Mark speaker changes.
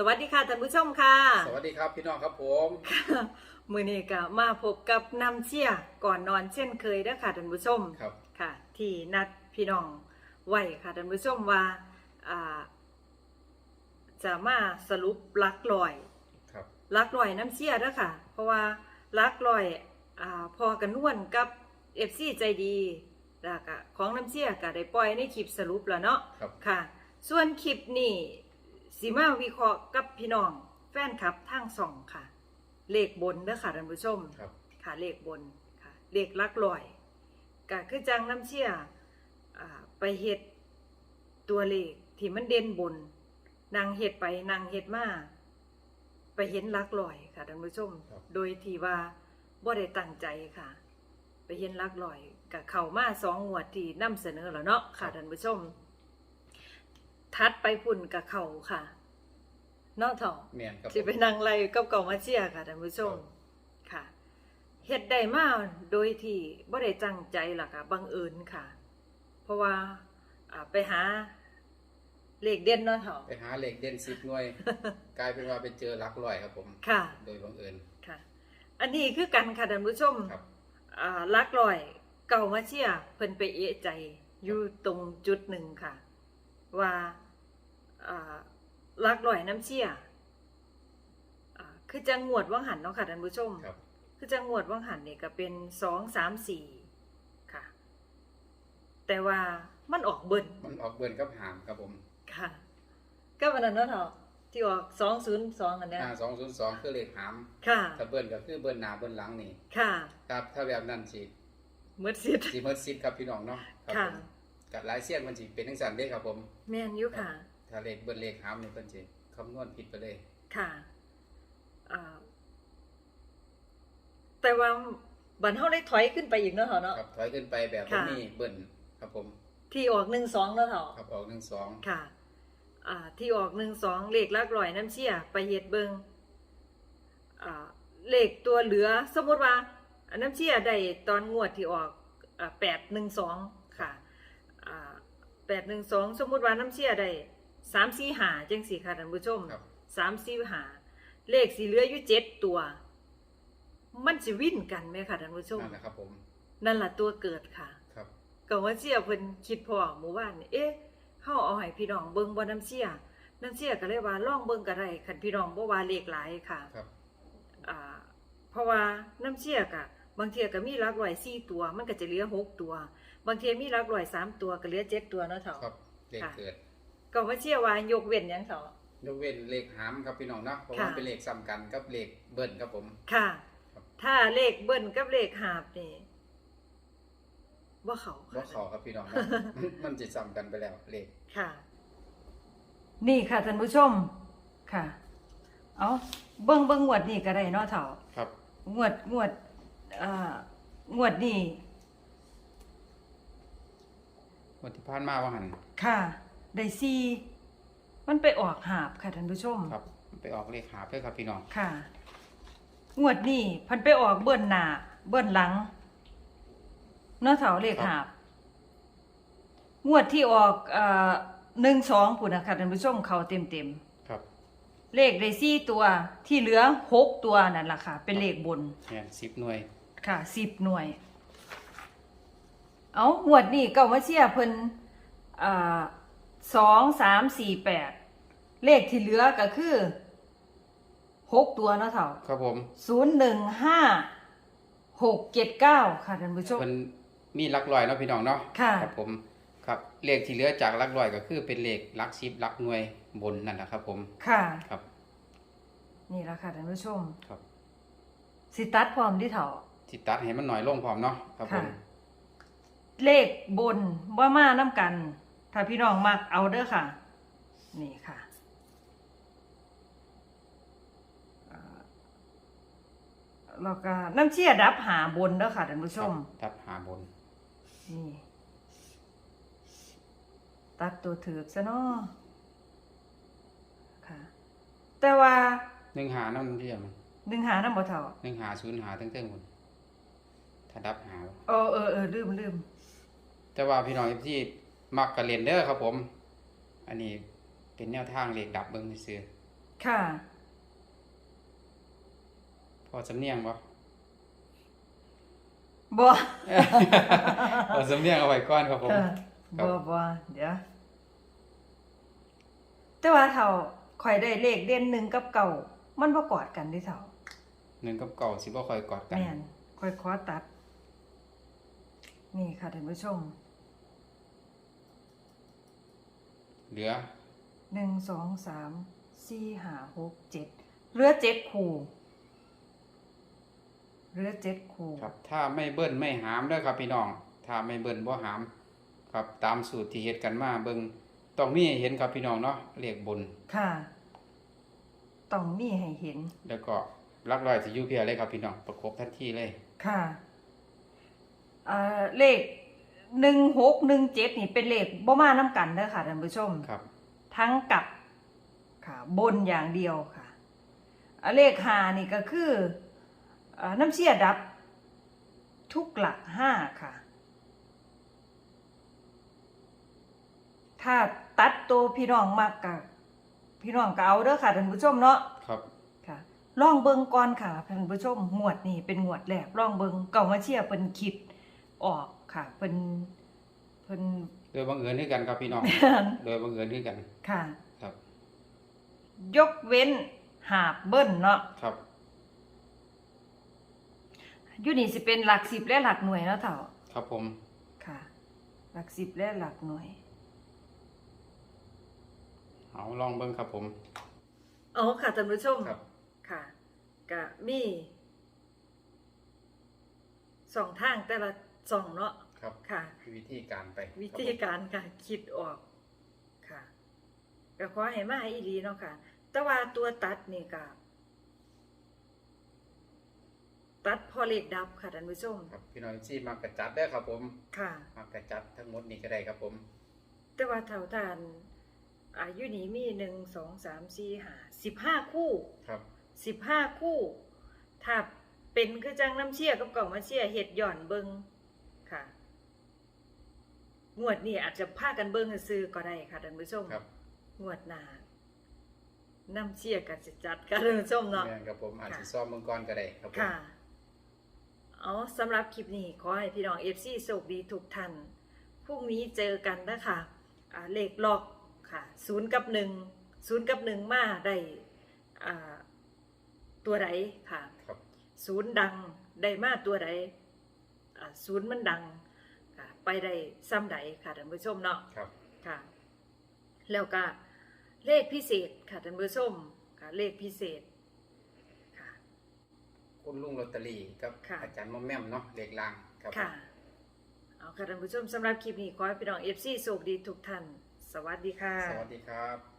Speaker 1: สวัสดีค่ะท่านผู้ชมค่ะ
Speaker 2: สวัสดีครับพี่น้องครับผม
Speaker 1: มือนี้ก็มาพบกับน้ำเชี่ยก่อนนอนเช่นเคยเด้อค่ะท่านผู้ชม
Speaker 2: ครับ
Speaker 1: ค่ะ ที่นัดพี่น้องไว้ค่ะท่านผู้ชมว่าอ่าจะมาสรุปหลักลอย
Speaker 2: ครับ
Speaker 1: หลักลอยน้ำเชี่ยเด้อค่ะ เพราะว่าหลักลอยอ่าพอกันนวลกับเอฟซีใจดีแล้วก็ของน้ำเชี่ยก็ได้ปล่อยในคลิปสรุปแล้วเนาะ
Speaker 2: ครับ
Speaker 1: ค่ะ ส่วนคลิปนี้ สีมาวิเคราะห์กับพี่น้อง แฟนคลับทางสองค่ะ เลขบนเด้อค่ะท่านผู้ชม
Speaker 2: ครับ
Speaker 1: ค่ะเลขบนค่ะ เลขหลักลอยก็คือจังน้ำเชี่ยอ่าไปเฮ็ดตัวเลขที่มันเด่นบนนางเฮ็ดไปนางเฮ็ดมาไปเห็นหลักลอยค่ะท่านผู้ชม
Speaker 2: ครับ
Speaker 1: โดยที่ว่าบ่ได้ตั้งใจค่ะ ไปเห็นหลักลอยกับเข้ามาสองงวดที่นำเสนอแล้วเนาะค่ะท่านผู้ชม ทัดไปพุ่นกับเขาค่ะเนอกทอง
Speaker 2: เมียนครับ
Speaker 1: สิไปนั่งไล่กับเก่ามาเชียร์ค่ะท่านผู้ชมค่ะเฮ็ดได้มาโดยที่บ่ได้ตั้งใจล่ะค่ะบังเอิญค่ะ เพราะว่าอ่าไปหาเลขเด่นเนาะเถาะ
Speaker 2: ไปหาเหล็กเด่นสิบหน่วย กลายเป็นว่าไปเจอหลักลอยครับผม
Speaker 1: ค่ะ
Speaker 2: โดยบังเอิญ
Speaker 1: ค่ะ อันนี้คือกันค่ะท่านผู้ชม
Speaker 2: ครับ
Speaker 1: อ่าลักลอยเก่ามาเชียร์เพิ่นไปเอะใจอยู่ตรงจุดหนึ่งค่ะ ว่าอ่า ลักลอยน้ำเชียร์อ่าคือจังงวดว่างหันเนาะค่ะท่านผู้ชม
Speaker 2: ครับ
Speaker 1: คือจังหวดว่างหันนี่ก็เป็นสองสามสี่ค่ะ แต่ว่ามันออกเบิ้ล
Speaker 2: มันออกเบิร์นกับหามครับผม
Speaker 1: ค่ะ ก็วันนั้นเนาะเถอะที่ออกสองศูนย์สองอันเนี้ย
Speaker 2: ห้าสองศูนย์สองคือเหล็กหาม
Speaker 1: ค่ะ
Speaker 2: ถ้าเบิร์นก็คือเบิร์นหน้าเบิร์นหลังนี่
Speaker 1: ค่ะ
Speaker 2: ครับถ้าแบบนั้นสิ
Speaker 1: มืดสิทธิ์
Speaker 2: สิเมิดซิดครับพี่น้องเนาะครับ
Speaker 1: ค่ะ
Speaker 2: ผมกับหลายเสี้ยนมันสิเป็นทั้งสันเด้ครับผม
Speaker 1: แม่นอยู่ค่ะ
Speaker 2: ถ้าเหล็กเบิร์นเหล็กหามนี่เพิ่นสิคำนวณผิดไปเลย
Speaker 1: ค่ะอ่าแต่ว่าบันเท่าได้ถอยขึ้นไปอีกเนาะเถอะเนาะ
Speaker 2: ครับถอยขึ้นไปแบบ
Speaker 1: ค่ะ
Speaker 2: บ่มีเบิร์นครับผม
Speaker 1: ที่ออกหนึ่งสองเนาะเถอะ
Speaker 2: ครับออกหนึ่งสอง
Speaker 1: ค่ะ อ่า ที่ออกหนึ่งสองเลขลักลอยน้ำเชี่ยไปเฮ็ดเบิงอ่าเลขตัวเหลือสมมติว่าอันน้ำเชี่ยได้ตอนงวดที่ออกอ่าแปดหนึ่งสองค่ะอ่าแปดหนึ่งสองสมมติว่าน้ำเชี่ยได้ สามสี่หาจังสี่ค่ะท่านผู้ชม
Speaker 2: ครับ
Speaker 1: สามสี่หาเลขสีเหลืออยู่เจ็ดตัว มันสิวิ่นกันไหมค่ะท่านผู้ชม
Speaker 2: นั่นแหละครับผม
Speaker 1: นั่นแหละตัวเกิดค่ะ
Speaker 2: ครับ
Speaker 1: ก็ว่าเสียเพิ่นคิดพอหมู่บ้านนี่เอ๊ะเฮาเอาให้พี่น้องเบิ่งบ่น้ำเสียน้ำเสียก็เลยว่าลองเบิ่งก็ได้คันพี่น้องบ่ว่าเลขหลายค่ะ
Speaker 2: ครับ
Speaker 1: อ่าเพราะว่าน้ำเสียก็บางเทียก็มีหลักร้อย4ตัว มันก็จะเหลือ6ตัว บางเทียมีหลักร้อย3ตัวก็เหลือ7ตัวเนาะเฒ่า
Speaker 2: ครับเหล็ก
Speaker 1: ค่ะ
Speaker 2: เกิด
Speaker 1: ก็ว่าเสียว่ายกเว้นหยังเฒ่าย
Speaker 2: กเว้นเลขหามครับพี่น้องเนาะเพราะ
Speaker 1: ค่ะ
Speaker 2: ว่าเป็นเลขซ้ำกันกับเลขเบิ้ลครับผม
Speaker 1: ค่ะ
Speaker 2: ครับ
Speaker 1: ถ้าเลขเบิ้นกับเลขหาบนี่บ่เข้า
Speaker 2: บ่
Speaker 1: ค่ะ
Speaker 2: ขอครับพี่น้องเนาะ มันจะซ้ำกันไปแล้วเลข
Speaker 1: ค่ะ นี่ค่ะท่านผู้ชมค่ะ เอาเบิ่งเบิ่งงวดนี่ก็ได้เนาะเฒ่า
Speaker 2: ครับ
Speaker 1: งวดงวดอ่างวดนี่
Speaker 2: วันที่ผ่านมาว่าหัน
Speaker 1: ค่ะ ได้ซีมันไปออกหาบค่ะท่านผู้ชม
Speaker 2: ครับไปออกเลขหาเพื่อครับพี่น้อง
Speaker 1: ค่ะ งวดนี่พันไปออกเบิ้นหน้าเบิ้นหลังเนาะเฒ่าเลขหาบ งวดที่ออกเอ่อหนึ่งสองปุ่นนะคะท่านผู้ชมเขาเต็มเต็มๆ
Speaker 2: ครับ
Speaker 1: เลขได้สี่ตัวที่เหลือหกตัวนั่นแหละค่ะ เป็นเลขบน
Speaker 2: แม่นสิบหน่วย
Speaker 1: ค่ะสิบหน่วย เอาหวดนี่เก้ามาเชียเพิ่นอ่า สองสามสี่แปดเลขที่เหลือก็คือหกตัวเนาะเถ่า
Speaker 2: ครับผม
Speaker 1: ศูนย์หนึ่งห้าหกเจ็ดเก้าค่ะท่านผู้ชม
Speaker 2: มันมีหลักร้อยเนาะพี่น้องเนาะ
Speaker 1: ค่ะ
Speaker 2: ครับผมครับเลขที่เหลือจากหลักร้อยก็คือเป็นเลขหลักสิบหลักหน่วยบนนั่นแหละครับ ผม
Speaker 1: ค่ะ
Speaker 2: ครับ
Speaker 1: นี่แหละค่ะท่านผู้ชม
Speaker 2: ครับ
Speaker 1: สิตัดพร้อมที่เถ่า
Speaker 2: ที่ตัดให้มันหน่อยลงพร้อมเนาะครับผ
Speaker 1: ค่ะ
Speaker 2: ม
Speaker 1: เลขบนว่ามาน้ำกัน ถ้าพี่น้องมักเอาเด้อค่ะ นี่ค่ะอ่าแล้วก็น้ำเชี่ยดับหาบนเด้อค่ะท่านผู้ชม
Speaker 2: ครับตัดหาบน
Speaker 1: นี่ ตัดตัวถือกซะเนาะค่ะ แต่ว่า
Speaker 2: หนึ่งหานั่นเรียกมัน
Speaker 1: ดึงหาน้ำบ่เท่า
Speaker 2: หนึ่งหาศูนย์หาทั้งเทั้งหมดถ้าดับหา
Speaker 1: เออเออเออลืมลืม
Speaker 2: แต่ว่าพี่น้องที่ มักกะเรียนเด้อครับผม อันนี้เป็นแนวทางเลขดับเบิ้งซื่อ
Speaker 1: ค่ะ
Speaker 2: พอสำเนียงบ่
Speaker 1: บ่
Speaker 2: พอสำเนียงเอาไว้ก่อนครับผม
Speaker 1: เออ
Speaker 2: ครับ
Speaker 1: บ่บ่เดี๋ยวแต่ว่าเท่าข่อยได้เลขเด่นหนึ่งกับเก่า มันบ่กอดกันเด้เท่า
Speaker 2: หนึ่งกับเก่าสิบ่ค่อยกอดกัน
Speaker 1: แม่นข่อยขอตัด นี่ค่ะท่านผู้ชม
Speaker 2: เหลือ
Speaker 1: หนึ่งสองสามสี่ห้าหกเจ็ดเหลือเจ็ดคู่เหลือเจ็ดคู่
Speaker 2: ครับ ถ้าไม่เบิ้ลไม่หามเด้อครับพี่น้อง ถ้าไม่เบิ้ลบ่หาม ครับตามสูตรที่เฮ็ดกันมาเบิ่งต้องมีให้เห็นครับพี่น้องเนาะเลขบน
Speaker 1: ค่ะต้องมีให้เห็น
Speaker 2: แล้วก็หลักร้อยสิอยู่เพียเลยครับพี่น้องประกบทันทีเลย
Speaker 1: ค่ะเอ่อเลข หนึ่งหกหนึ่งเจ็ดนี่เป็นเลขบ่มาน้ำกันเด้อค่ะท่านผู้ชม
Speaker 2: ครับ
Speaker 1: ทั้งกับค่ะบนอย่างเดียวค่ะอ่าเลขหานี่ก็คืออ่าน้ำเชี่ยดับ ทุกหลักห้าค่ะ ถ้าตัดตัวพี่น้องมากกับพี่น้องก็เอาเด้อค่ะท่านผู้ชมเนาะ
Speaker 2: ครับ
Speaker 1: ค่ะลองเบิ่งก่อนค่ะท่านผู้ชมงวดนี่เป็นงวดแรกลองเบิ่งเก่ามาเชียร์เพิ่นคิดออก ค่ะเพิ่นเพิ่น
Speaker 2: โดยบังเอิญคือกันครับพี่น้อง โดยบังเอิญคือกัน
Speaker 1: ค่ะ
Speaker 2: ครับ
Speaker 1: ยกเว้นหาบเบิ้ลเนาะ
Speaker 2: ครับ
Speaker 1: อยู่นี่สิเป็นหลักสิบและหลักหน่วยเนาะเถ่า
Speaker 2: ครับผม
Speaker 1: ค่ะ หลักสิบและหลักหน่วย
Speaker 2: เอาลองเบิ่งครับผม
Speaker 1: อ๋อค่ะท่านผู้ชม
Speaker 2: ครับ
Speaker 1: ค่ะกะมีสองทางแต่ละ สองเนาะ
Speaker 2: ครับ
Speaker 1: ค่ะ
Speaker 2: วิธีการไป
Speaker 1: วิธีการค่ะ คิดออกค่ะก็ขอให้มาอีดีเนาะค่ะ แต่ว่าตัวตัดนี่ก็ตัดพอเลขดับค่ะท่านผู้ชม
Speaker 2: ครับพี่น้องที่มากระจัดได้อครับผม
Speaker 1: ค่ะ
Speaker 2: มากระจัดทั้งหมดนี้ก็ได้ครับผม
Speaker 1: แต่ว่าเท่าทานอายุนี้มีหนึ่งสองสามสี่ห้าสิบห้าคู่
Speaker 2: ครับ
Speaker 1: สิบห้าคู่ ถ้าเป็นคือจังน้ำเชี่ยกับเก่ามาเชี่ยเห็ดหย่อนเบิงค่ะ งวดนี้อาจจะพากันเบิงซื้อๆก็ได้ค่ะท่านผู้ชม
Speaker 2: ครับ
Speaker 1: งวดหน้าน้ำเชี่ยกันจะจัดกันท่านผู้ชมเนาะ
Speaker 2: แม่นครับผมอาจ
Speaker 1: ค่ะ
Speaker 2: จะซ้อมเมืองก่อนก็ได้ครับผม
Speaker 1: ค่ะเอาสำหรับคลิปนี้ขอให้พี่น้องเอฟซีโชคดีทุกท่านพรุ่งนี้เจอกันนะคะอ่าเลขล็อกค่ะศูนย์กับหนึ่งศูนย์กับหนึ่งมาได้อ่าตัวใดค่ะ
Speaker 2: ครับ
Speaker 1: ศูนย์ดังได้มาตัวใดอ่าศูนย์มันดังค่ะ ไปได้ซ้ำใดค่ะท่านผู้ชมเนาะ
Speaker 2: ครับ
Speaker 1: ค่ะ แล้วก็เลขพิเศษค่ะท่านผู้ชมค่ะ เลขพิเศษ ค่ะ
Speaker 2: คุณลุงลอตเตอรี่กับ
Speaker 1: ค่ะ
Speaker 2: อาจารย์มอมแม่มเนาะเลขล่างครับ
Speaker 1: ค่ะ เอาค่ะท่านผู้ชมสำหรับคลิปนี้ขอให้พี่น้องเอฟซีโชคดีทุกท่าน สวัสดีค่ะ
Speaker 2: สวัสดีครับ